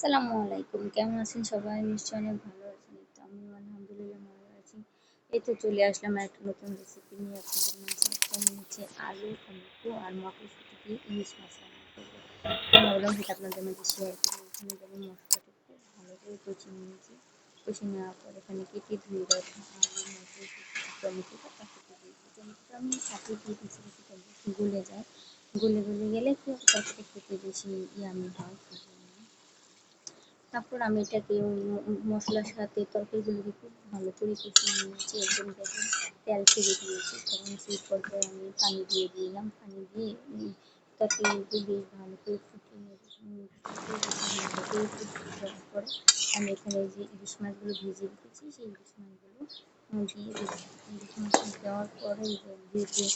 আসসালামু আলাইকুম। কেমন আছেন সবাই? নিশ্চয়ই অনেক ভালো আছেন। আমি আলহামদুলিল্লাহ ভালো আছি। এই তো চলে আসলাম একটা নতুন রেসিপি নিয়ে আপনাদের মাঝে। আমি হচ্ছে আলু, টমেটো আর মটরশুঁটি দিয়ে ইলিশ মাছ রান্না করব। ভাবলাম সেটা আপনাদের মাঝে শেয়ার করব এখানে যেমন মশলাটা খুব ভালো করে কষিয়ে নিয়েছি। কষিয়ে নেওয়ার পর এখানে কেটে ধুয়ে রাখা আলু, মটরশুঁটি টমেটোটা কেটে দিয়েছি। টমেটোটা আমি সাথে দিয়ে দিয়েছি গলে যায়। গলে গলে গেলে খুব তরকারি খেতে বেশি ইয়ামি হয়। তারপর আমি এটাকে মশলার সাথে তরকারিগুলোকে খুব ভালো করে কষিয়ে নিয়েছি। একদম যখন তেল ছেড়ে দিয়েছি, তখন সেই পর্যায়ে আমি পানি দিয়ে দিলাম। পানি দিয়ে তরকারিগুলো বেশ ভালো করে করে আমি এখানে যে ইলিশ মাছগুলো ভেজে রেখেছি, সেই ইলিশ মাছগুলো দিয়ে ইলিশ মাছ দেওয়ার পরে যে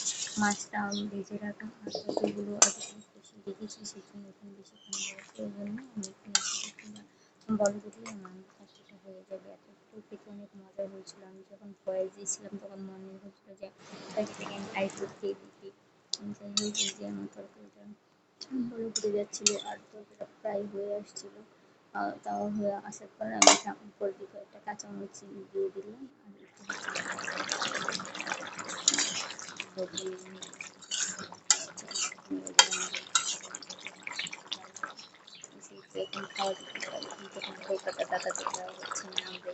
মাছটা ভেজে রাখা আর তরকারিগুলো আগে রেখেছি জন্য এখানে বেশিক্ষণ দেওয়ার প্রয়োজন আমি এখানে দিলে আমার কাজটা হয়ে যাবে। এত খেতে অনেক মজা হয়েছিল। আমি যখন ভয়েস দিয়েছিলাম তখন মনে হচ্ছিল যে এক সেকেন্ড আরেকটু খেয়ে দেখি। এই যে আমার তরকারিটা বড় করে যাচ্ছিল আর তরকারিটা প্রায় হয়ে আসছিল তাও হয়ে আসার পর আমি উপর দিকে একটা কাঁচামরিচ দিয়ে দিলাম আর এখন খাওয়া যেতে পারে কিন্তু এখন কলকাতা টাকাতে দেওয়া হচ্ছে না আমরাই খাব